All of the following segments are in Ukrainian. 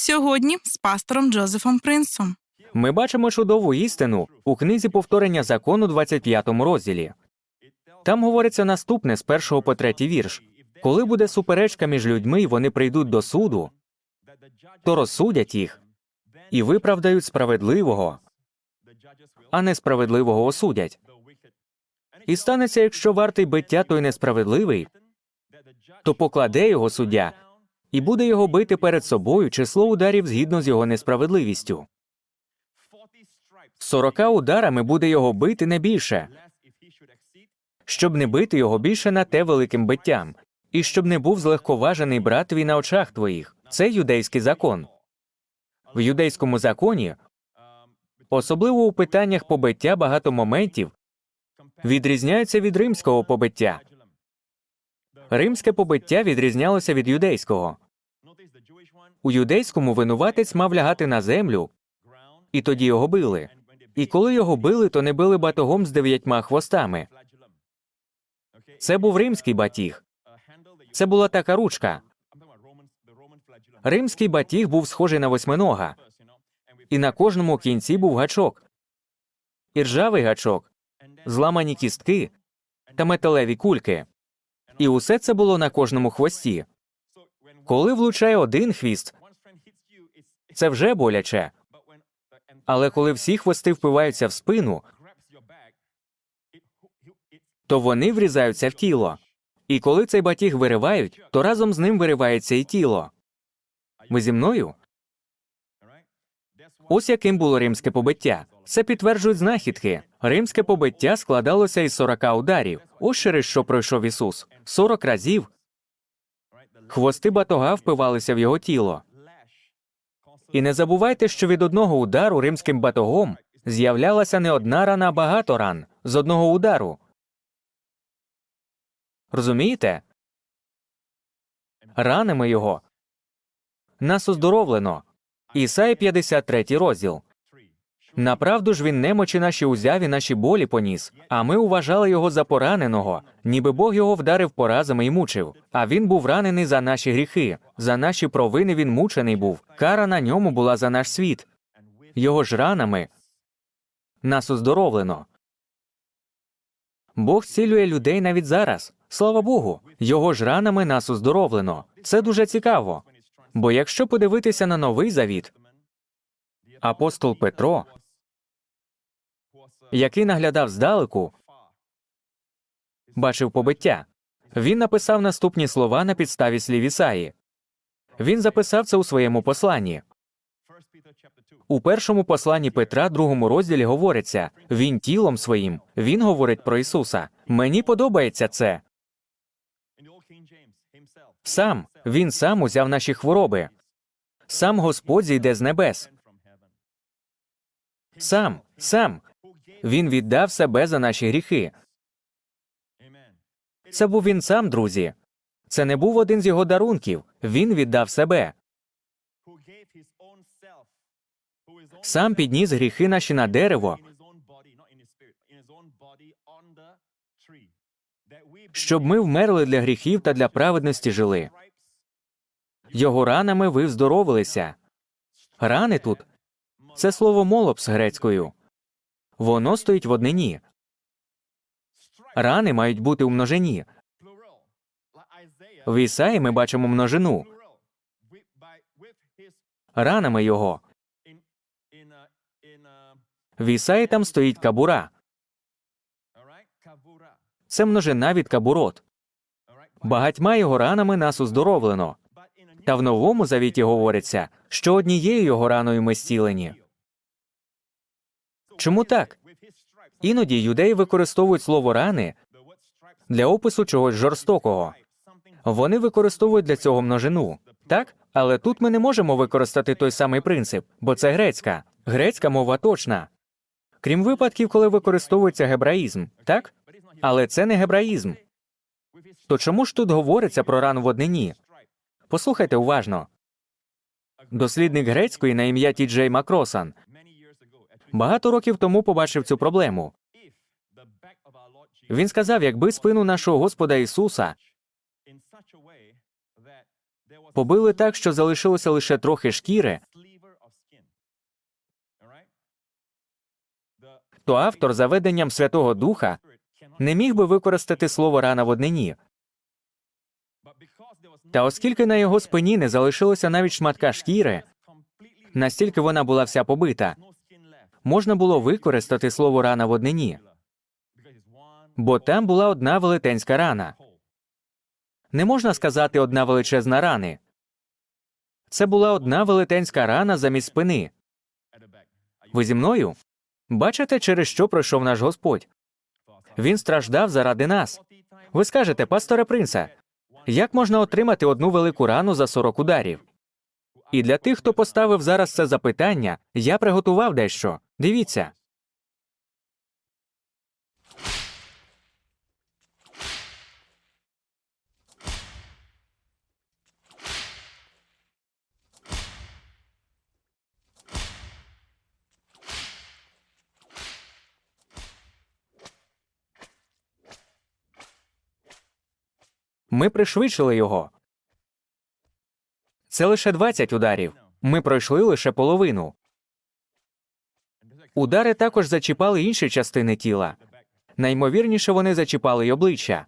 Сьогодні з пастором Джозефом Принсом. Ми бачимо чудову істину у книзі повторення закону, 25 розділі. Там говориться наступне з першого по третій вірш. Коли буде суперечка між людьми, і вони прийдуть до суду, то розсудять їх і виправдають справедливого, а несправедливого осудять. І станеться, якщо вартий биття той несправедливий, то покладе його суддя і буде його бити перед собою число ударів згідно з його несправедливістю. Сорока ударами буде його бити не більше, щоб не бити його більше на те великим биттям, і щоб не був злегковажений брат твій на очах твоїх. Це юдейський закон. В юдейському законі, особливо у питаннях побиття багато моментів, відрізняються від римського побиття. Римське побиття відрізнялося від юдейського. У юдейському винуватець мав лягати на землю, і тоді його били. І коли його били, то не били батогом з дев'ятьма хвостами. Це був римський батіг. Це була така ручка. Римський батіг був схожий на восьминога, і на кожному кінці був гачок, і ржавий гачок, зламані кістки та металеві кульки. І усе це було на кожному хвості. Коли влучає один хвіст, це вже боляче. Але коли всі хвости впиваються в спину, то вони врізаються в тіло. І коли цей батіг виривають, то разом з ним виривається і тіло. Ви зі мною? Ось яким було римське побиття. Це підтверджують знахідки. Римське побиття складалося із 40 ударів. Ось через що пройшов Ісус. 40 разів хвости батога впивалися в його тіло. І не забувайте, що від одного удару римським батогом з'являлася не одна рана, а багато ран з одного удару. Розумієте? Ранами його нас оздоровлено. Ісай 53 розділ. Направду ж він немочі наші узяв і наші болі поніс, а ми уважали його за пораненого, ніби Бог його вдарив поразами і мучив. А він був ранений за наші гріхи, за наші провини він мучений був. Кара на ньому була за наш світ. Його ж ранами нас оздоровлено. Бог зцілює людей навіть зараз. Слава Богу, його ж ранами нас оздоровлено. Це дуже цікаво. Бо якщо подивитися на новий завіт, апостол Петро, який наглядав здалеку, бачив побиття. Він написав наступні слова на підставі слів Ісаї. Він записав це у своєму посланні. У першому посланні Петра, другому розділі, говориться він тілом своїм, він говорить про Ісуса. Мені подобається це. Сам він сам узяв наші хвороби. Сам Господь зійде з небес. Сам, сам. Він віддав себе за наші гріхи. Це був він сам, друзі. Це не був один з його дарунків. Він віддав себе. Сам підніс гріхи наші на дерево, щоб ми вмерли для гріхів та для праведності жили. Його ранами ви вздоровилися. Рани тут це слово молопс грецькою. Воно стоїть в однині. Рани мають бути у множині. В Ісаї ми бачимо множину. Ранами його. В Ісаї там стоїть кабура. Це множина від кабурот. Багатьма його ранами нас оздоровлено. Та в новому завіті говориться, що однією його раною ми зцілені. Чому так? Іноді юдеї використовують слово рани для опису чогось жорстокого. Вони використовують для цього множину, так? Але тут ми не можемо використати той самий принцип, бо це грецька. Грецька мова точна. Крім випадків, коли використовується гебраїзм, так? Але це не гебраїзм. То чому ж тут говориться про рану в однині? Послухайте уважно. Дослідник грецької на ім'я Ті Джей Макросан багато років тому побачив цю проблему. Він сказав, якби спину нашого Господа Ісуса побили так, що залишилося лише трохи шкіри, то автор за веденням Святого Духа не міг би використати слово рана в однині. Та оскільки на його спині не залишилося навіть шматка шкіри, настільки вона була вся побита, можна було використати слово рана в однині, бо там була одна велетенська рана. Не можна сказати одна величезна рани. Це була одна велетенська рана замість спини. Ви зі мною? Бачите, через що пройшов наш Господь? Він страждав заради нас. Ви скажете, пасторе принце, як можна отримати одну велику рану за 40 ударів? І для тих, хто поставив зараз це запитання, я приготував дещо. Дивіться. Ми пришвидшили його. Це лише 20 ударів. Ми пройшли лише половину. Удари також зачіпали інші частини тіла. Наймовірніше, вони зачіпали й обличчя.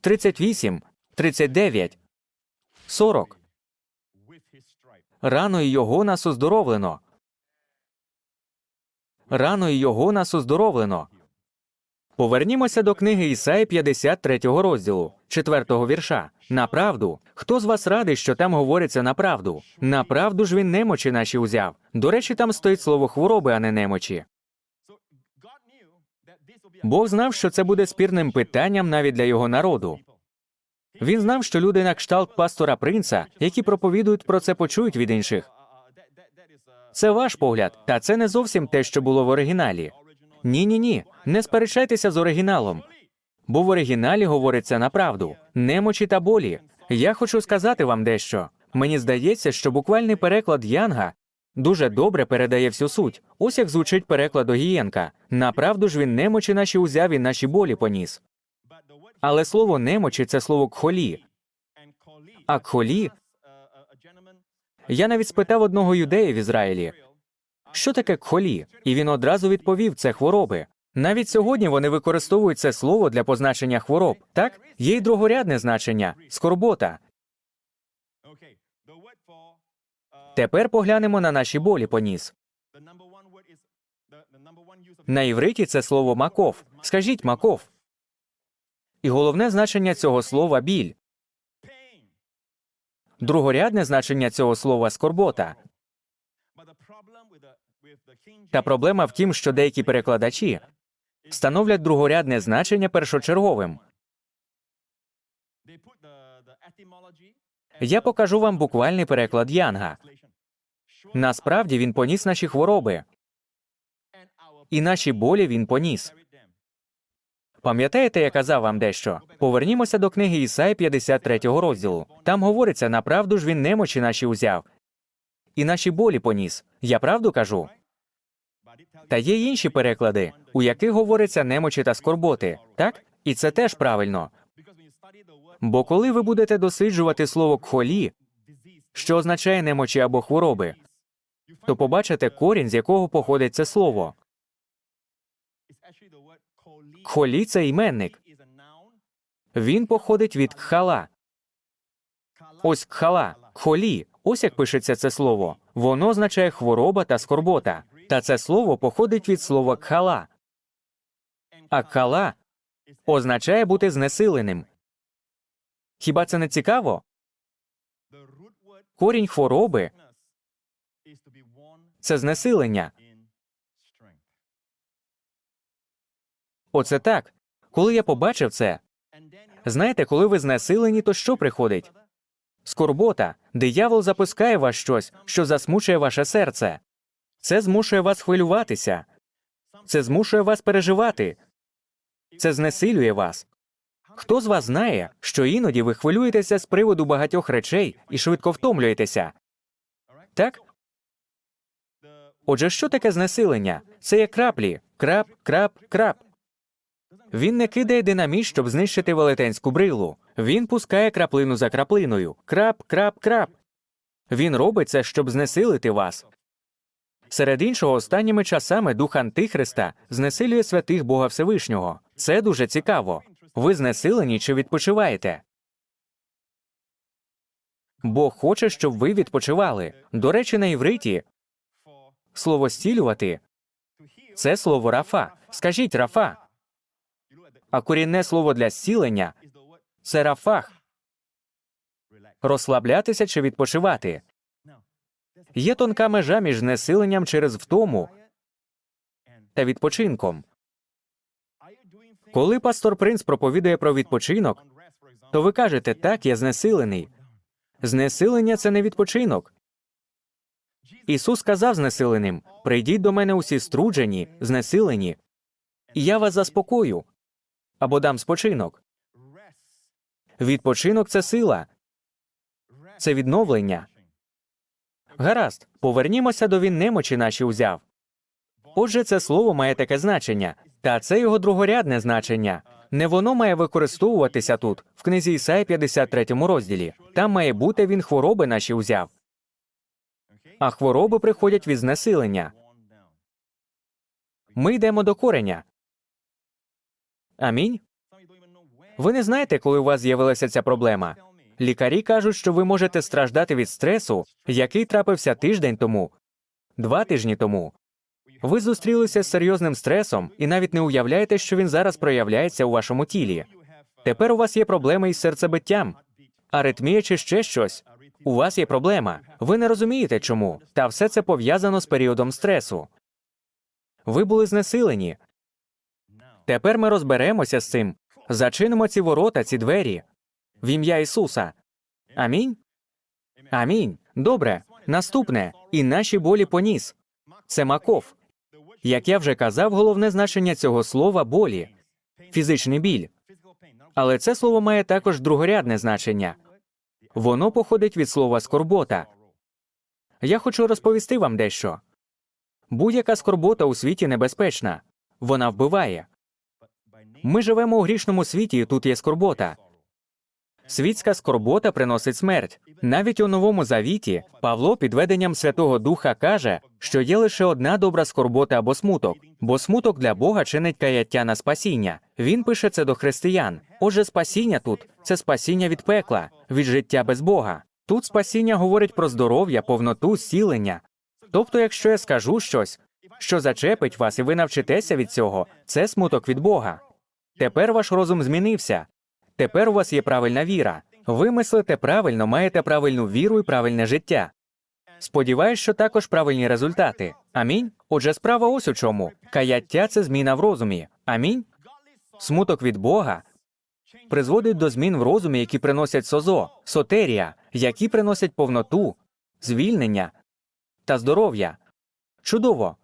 38, 39, 40. Раною його нас оздоровлено. Раною його нас оздоровлено. Повернімося до книги Ісаї 53 розділу, 4 вірша. На правду. Хто з вас радий, що там говориться на правду? На правду ж він немочі наші узяв. До речі, там стоїть слово хвороби, а не немочі. Бог знав, що це буде спірним питанням навіть для його народу. Він знав, що люди на кшталт пастора принца, які проповідують про це, почують від інших. Це ваш погляд, та це не зовсім те, що було в оригіналі. Ні, ні, ні. Не сперечайтеся з оригіналом. Бо в оригіналі говориться на правду, немочі та болі. Я хочу сказати вам дещо. Мені здається, що буквальний переклад Янга дуже добре передає всю суть. Ось як звучить переклад Огієнка. Направду ж він немочі наші узяв і наші болі поніс. Але слово немочі це слово кхолі. А кхолі я навіть спитав одного юдея в Ізраїлі, що таке кхолі, і він одразу відповів це хвороби. Навіть сьогодні вони використовують це слово для позначення хвороб. Так, є й другорядне значення скорбота. Тепер поглянемо на наші болі поніс. На івриті це слово маков. Скажіть маков. І головне значення цього слова біль. Другорядне значення цього слова скорбота. Та проблема в тім, що деякі перекладачі становлять другорядне значення першочерговим. Я покажу вам буквальний переклад Янга. Насправді він поніс наші хвороби, і наші болі він поніс. Пам'ятаєте, я казав вам дещо? Повернімося до книги Ісаї 53 розділу. Там говориться, направду ж він немочі наші узяв, і наші болі поніс. Я правду кажу? Та є інші переклади, у яких говориться немочі та скорботи, так? І це теж правильно. Бо коли ви будете досліджувати слово кхолі, що означає немочі або хвороби, то побачите корінь, з якого походить це слово. Кхолі це іменник. Він походить від кхала. Ось кхала, кхолі. Ось як пишеться це слово. Воно означає хвороба та скорбота. Та це слово походить від слова кхала. А кхала означає бути знесиленим. Хіба це не цікаво? Корінь хвороби це знесилення. Оце так. Коли я побачив це, знаєте, коли ви знесилені, то що приходить? Скорбота. Диявол запускає вас щось, що засмучує ваше серце. Це змушує вас хвилюватися. Це змушує вас переживати. Це знесилює вас. Хто з вас знає, що іноді ви хвилюєтеся з приводу багатьох речей і швидко втомлюєтеся? Так? Отже, що таке знесилення? Це є краплі. Крап, крап, крап. Він не кидає динаміт, щоб знищити велетенську брилу. Він пускає краплину за краплиною. Крап, крап, крап. Він робить це, щоб знесилити вас. Серед іншого, останніми часами дух Антихриста знесилює святих Бога Всевишнього. Це дуже цікаво. Ви знесилені чи відпочиваєте? Бог хоче, щоб ви відпочивали. До речі, на івриті слово стілювати це слово рафа. Скажіть рафа. А корінне слово для зцілення це рафах. Розслаблятися чи відпочивати. Є тонка межа між знесиленням через втому та відпочинком. Коли пастор Принц проповідує про відпочинок, то ви кажете, так, я знесилений. Знесилення це не відпочинок. Ісус сказав знесиленим: прийдіть до мене усі струджені, знесилені, і я вас заспокою або дам спочинок. Відпочинок це сила, це відновлення. Гаразд, повернімося до він немочі наші узяв. Отже, це слово має таке значення, та це його другорядне значення. Не воно має використовуватися тут, в книзі Ісаї 53 розділі. Там має бути він хвороби наші узяв. А хвороби приходять від знесилення. Ми йдемо до кореня. Амінь. Ви не знаєте, коли у вас з'явилася ця проблема. Лікарі кажуть, що ви можете страждати від стресу, який трапився тиждень тому, два тижні тому. Ви зустрілися з серйозним стресом і навіть не уявляєте, що він зараз проявляється у вашому тілі. Тепер у вас є проблеми із серцебиттям, аритмія чи ще щось. У вас є проблема. Ви не розумієте чому. Та все це пов'язано з періодом стресу. Ви були знесилені. Тепер ми розберемося з цим. Зачинимо ці ворота, ці двері. В ім'я Ісуса. Амінь. Амінь. Добре. Наступне. І наші болі поніс. Це маков. Як я вже казав, головне значення цього слова болі фізичний біль. Але це слово має також другорядне значення. Воно походить від слова скорбота. Я хочу розповісти вам дещо. Будь-яка скорбота у світі небезпечна. Вона вбиває. Ми живемо у грішному світі, і тут є скорбота. Світська скорбота приносить смерть. Навіть у новому завіті Павло під веденням Святого Духа каже, що є лише одна добра скорбота або смуток, бо смуток для Бога чинить каяття на спасіння. Він пише це до християн. Отже, спасіння тут це спасіння від пекла, від життя без Бога. Тут спасіння говорить про здоров'я, повноту, зцілення. Тобто, якщо я скажу щось, що зачепить вас, і ви навчитеся від цього, це смуток від Бога. Тепер ваш розум змінився. Тепер у вас є правильна віра. Ви мислите правильно, маєте правильну віру і правильне життя. Сподіваюсь, що також правильні результати. Амінь. Отже, справа ось у чому. Каяття це зміна в розумі. Амінь. Смуток від Бога призводить до змін в розумі, які приносять созо, сотерія, які приносять повноту, звільнення та здоров'я. Чудово.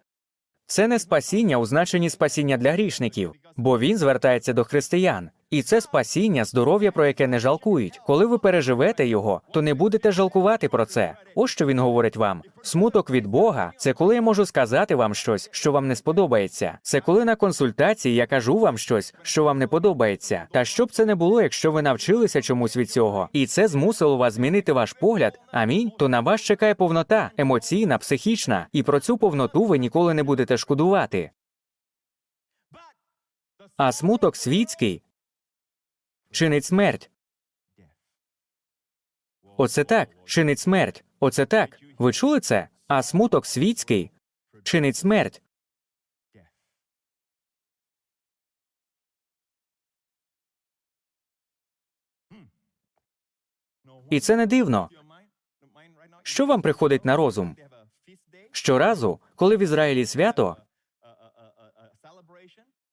Це не спасіння у значенні спасіння для грішників, бо він звертається до християн. І це спасіння, здоров'я, про яке не жалкують. Коли ви переживете його, то не будете жалкувати про це. Ось що він говорить вам. Смуток від Бога це коли я можу сказати вам щось, що вам не сподобається. Це коли на консультації я кажу вам щось, що вам не подобається. Та що б це не було, якщо ви навчилися чомусь від цього, і це змусило вас змінити ваш погляд. Амінь. То на вас чекає повнота, емоційна, психічна, і про цю повноту ви ніколи не будете шкодувати. А смуток світський чинить смерть. Оце так, чинить смерть. Оце так. Ви чули це? А смуток світський чинить смерть. І це не дивно. Що вам приходить на розум? Щоразу, коли в Ізраїлі свято,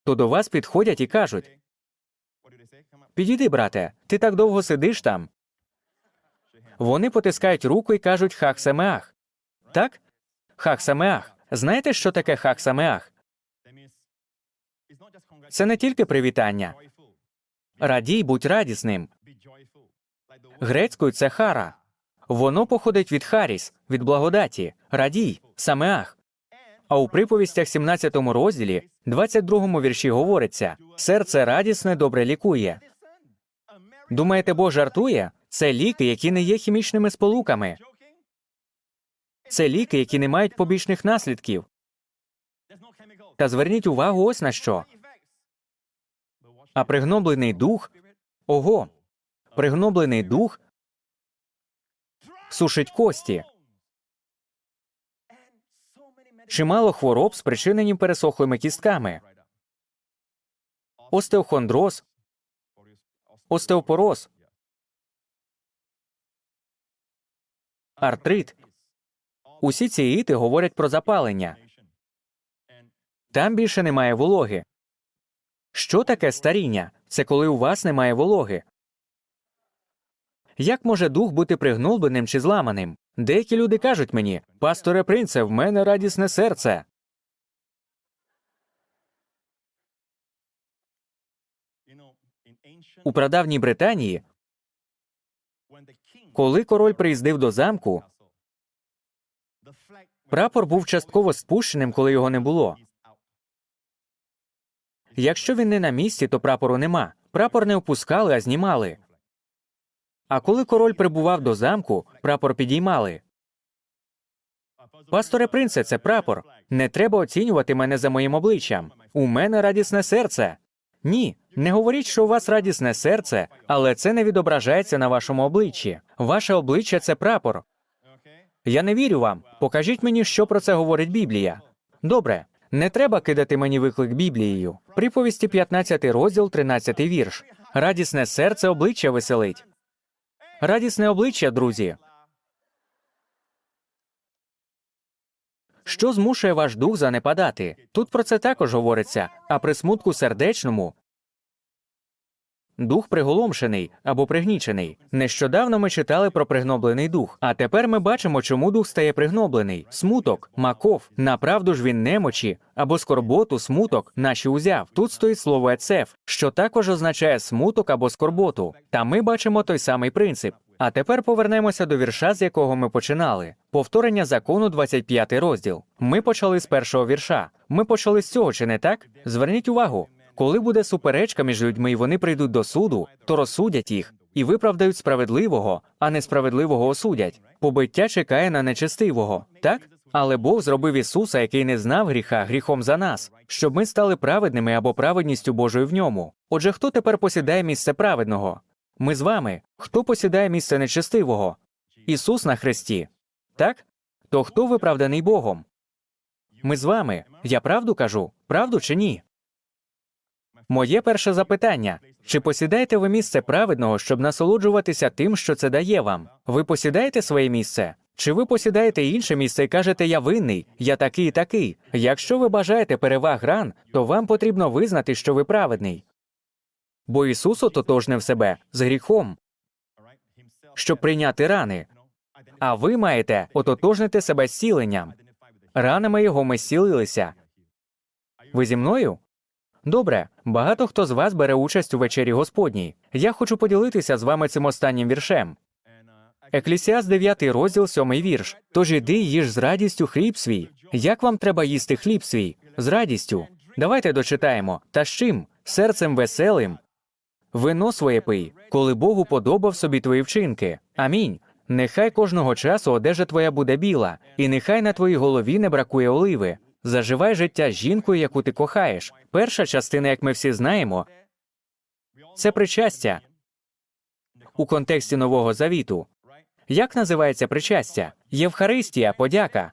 то до вас підходять і кажуть: Підійди, брате, ти так довго сидиш там. Вони потискають руку і кажуть хах самеах. Так? Хах самеах. Знаєте, що таке хах самеах? Це не тільки привітання. Радій, будь радісним. Грецькою це хара. Воно походить від харіс, від благодаті, радій, самеах. А у приповістях 17 розділі, 22 вірші говориться: серце радісне добре лікує. Думаєте, Бог жартує? Це ліки, які не є хімічними сполуками. Це ліки, які не мають побічних наслідків. Та зверніть увагу ось на що. А пригноблений дух ого, пригноблений дух сушить кості. Чимало хвороб спричинені пересохлими кістками. Остеохондроз, остеопороз, артрит. Усі ці іти говорять про запалення. Там більше немає вологи. Що таке старіння? Це коли у вас немає вологи. Як може дух бути пригнобленим чи зламаним? Деякі люди кажуть мені, пасторе принце, в мене радісне серце. У прадавній Британії, коли король приїздив до замку, прапор був частково спущеним, коли його не було. Якщо він не на місці, то прапору нема. Прапор не опускали, а знімали. А коли король прибував до замку, прапор підіймали. Пасторе принце, це прапор. Не треба оцінювати мене за моїм обличчям. У мене радісне серце. Ні, не говоріть, що у вас радісне серце, але це не відображається на вашому обличчі. Ваше обличчя це прапор. Я не вірю вам. Покажіть мені, що про це говорить Біблія. Добре, не треба кидати мені виклик Біблією. Приповісті 15 розділ, 13 вірш. Радісне серце обличчя веселить. Радісне обличчя, друзі. Що змушує ваш дух занепадати? Тут про це також говориться, а при смутку сердечному дух приголомшений або пригнічений. Нещодавно ми читали про пригноблений дух, а тепер ми бачимо, чому дух стає пригноблений. Смуток, маков, направду ж він немочі або скорботу, смуток наші узяв. Тут стоїть слово ецеф, що також означає смуток або скорботу. Та ми бачимо той самий принцип. А тепер повернемося до вірша, з якого ми починали. Повторення закону, 25 розділ. Ми почали з першого вірша. Ми почали з цього, чи не так? Зверніть увагу. Коли буде суперечка між людьми, і вони прийдуть до суду, то розсудять їх і виправдають справедливого, а несправедливого осудять. Побиття чекає на нечестивого, так? Але Бог зробив Ісуса, який не знав гріха, гріхом за нас, щоб ми стали праведними або праведністю Божою в ньому. Отже, хто тепер посідає місце праведного? Ми з вами. Хто посідає місце нечестивого? Ісус на хресті. Так? То хто виправданий Богом? Ми з вами. Я правду кажу? Правду чи ні? Моє перше запитання: чи посідаєте ви місце праведного, щоб насолоджуватися тим, що це дає вам? Ви посідаєте своє місце? Чи ви посідаєте інше місце і кажете я винний, я такий і такий? Якщо ви бажаєте переваг ран, то вам потрібно визнати, що ви праведний. Бо Ісус ототожнив себе з гріхом, щоб прийняти рани. А ви маєте ототожнити себе з. Ранами його ми зцілилися. Ви зі мною? Добре, багато хто з вас бере участь у вечері Господній. Я хочу поділитися з вами цим останнім віршем. Еклісіас 9 розділ 7 вірш. Тож іди їж з радістю хліб свій. Як вам треба їсти хліб свій? З радістю. Давайте дочитаємо. Та з чим? Серцем веселим. Вино своє пий, коли Богу подобав собі твої вчинки. Амінь. Нехай кожного часу одежа твоя буде біла, і нехай на твоїй голові не бракує оливи. Заживай життя з жінкою, яку ти кохаєш. Перша частина, як ми всі знаємо, це причастя у контексті Нового Завіту. Як називається причастя? Євхаристія, подяка.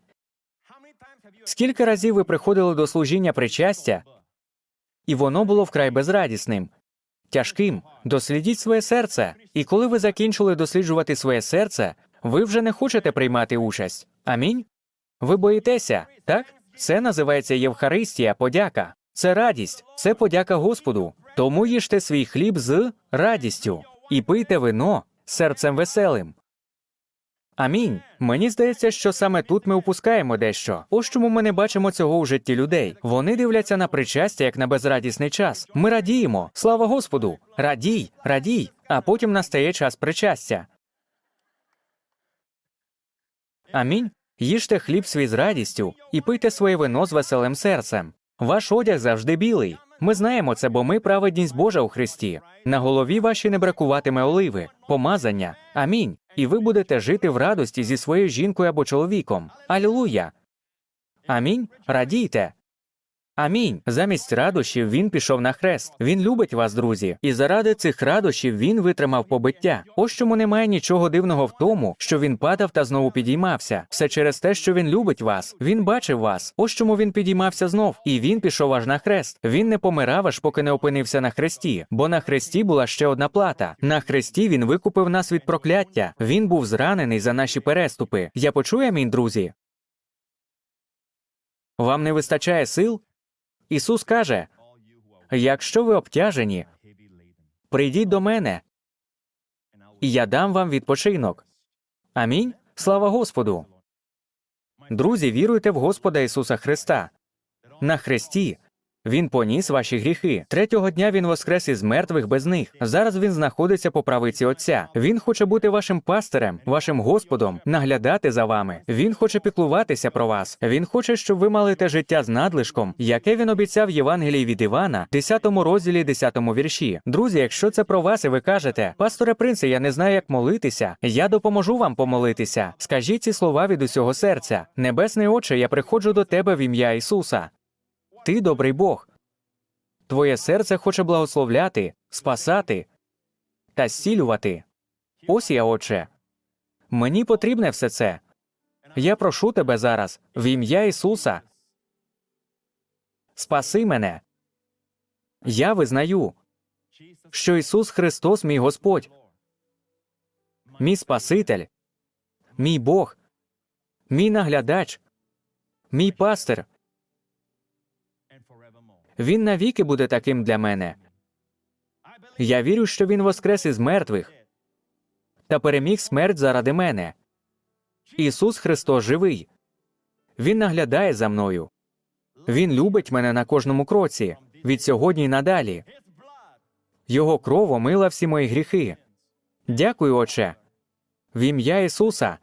Скільки разів ви приходили до служіння причастя, і воно було вкрай безрадісним, тяжким. Дослідіть своє серце. І коли ви закінчили досліджувати своє серце, ви вже не хочете приймати участь. Амінь. Ви боїтеся, так? Це називається Євхаристія, подяка. Це радість, це подяка Господу. Тому їжте свій хліб з радістю і пийте вино серцем веселим. Амінь. Мені здається, що саме тут ми упускаємо дещо. Ось чому ми не бачимо цього у житті людей. Вони дивляться на причастя як на безрадісний час. Ми радіємо. Слава Господу! Радій, радій, а потім настає час причастя. Амінь. Їжте хліб свій з радістю і пийте своє вино з веселим серцем. Ваш одяг завжди білий. Ми знаємо це, бо ми праведність Божа у Христі. На голові ваші не бракуватиме оливи, помазання. Амінь. І ви будете жити в радості зі своєю жінкою або чоловіком. Алілуя. Амінь. Радійте. Амінь. Замість радощів він пішов на хрест. Він любить вас, друзі, і заради цих радощів він витримав побиття. Ось чому немає нічого дивного в тому, що він падав та знову підіймався. Все через те, що він любить вас. Він бачив вас. Ось чому він підіймався знов. І він пішов аж на хрест. Він не помирав, аж поки не опинився на хресті. Бо на хресті була ще одна плата. На хресті він викупив нас від прокляття. Він був зранений за наші переступи. Я почую, амінь, друзі. Вам не вистачає сил? Ісус каже: якщо ви обтяжені, прийдіть до мене, і я дам вам відпочинок. Амінь. Слава Господу. Друзі, віруйте в Господа Ісуса Христа. На хресті він поніс ваші гріхи. Третього дня він воскрес із мертвих без них. Зараз він знаходиться по правиці Отця. Він хоче бути вашим пастирем, вашим Господом, наглядати за вами. Він хоче піклуватися про вас. Він хоче, щоб ви мали те життя з надлишком, яке він обіцяв Євангелії від Івана, 10 розділі, 10 вірші. Друзі, якщо це про вас, і ви кажете, пасторе принце, я не знаю, як молитися. Я допоможу вам помолитися. Скажіть ці слова від усього серця. Небесний Отче, я приходжу до тебе в ім'я Ісуса. Ти добрий Бог. Твоє серце хоче благословляти, спасати та зцілювати. Ось я, Отче. Мені потрібне все це. Я прошу тебе зараз, в ім'я Ісуса. Спаси мене. Я визнаю, що Ісус Христос, мій Господь, мій Спаситель, мій Бог, мій наглядач, мій пастир. Він навіки буде таким для мене. Я вірю, що він воскрес із мертвих та переміг смерть заради мене. Ісус Христос живий. Він наглядає за мною. Він любить мене на кожному кроці, від сьогодні й надалі. Його кров омила всі мої гріхи. Дякую, Отче. В ім'я Ісуса.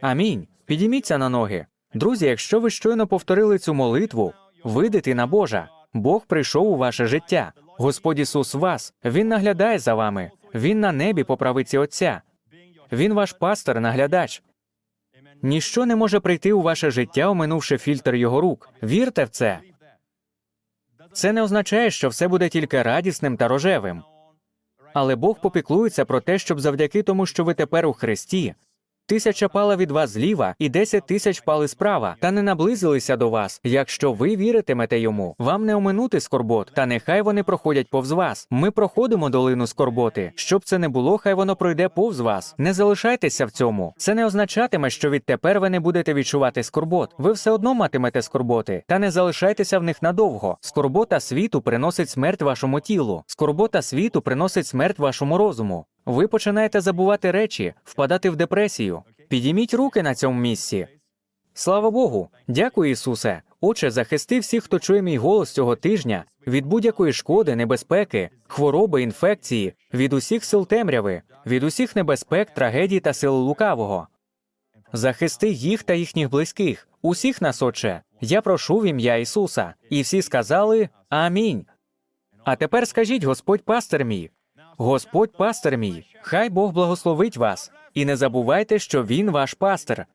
Амінь. Підійміться на ноги. Друзі, якщо ви щойно повторили цю молитву, ви дитина Божа. Бог прийшов у ваше життя. Господь Ісус вас. Він наглядає за вами. Він на небі по правиці Отця. Він ваш пастор, наглядач. Ніщо не може прийти у ваше життя, оминувши фільтр його рук. Вірте в це. Це не означає, що все буде тільки радісним та рожевим. Але Бог попіклується про те, щоб завдяки тому, що ви тепер у Христі, тисяча пала від вас зліва і десять тисяч пали справа, та не наблизилися до вас. Якщо ви віритимете йому, вам не оминути скорбот, та нехай вони проходять повз вас. Ми проходимо долину скорботи. Щоб це не було, хай воно пройде повз вас. Не залишайтеся в цьому. Це не означатиме, що відтепер ви не будете відчувати скорбот. Ви все одно матимете скорботи, та не залишайтеся в них надовго. Скорбота світу приносить смерть вашому тілу. Скорбота світу приносить смерть вашому розуму. Ви починаєте забувати речі, впадати в депресію. Підійміть руки на цьому місці. Слава Богу, дякую, Ісусе. Отче, захисти всіх, хто чує мій голос цього тижня від будь-якої шкоди, небезпеки, хвороби, інфекції, від усіх сил темряви, від усіх небезпек, трагедій та сил лукавого. Захисти їх та їхніх близьких, усіх нас, Отче. Я прошу в ім'я Ісуса. І всі сказали Амінь. А тепер скажіть, Господь пастир мій. Господь пастир мій, хай Бог благословить вас. І не забувайте, що Він ваш пастир.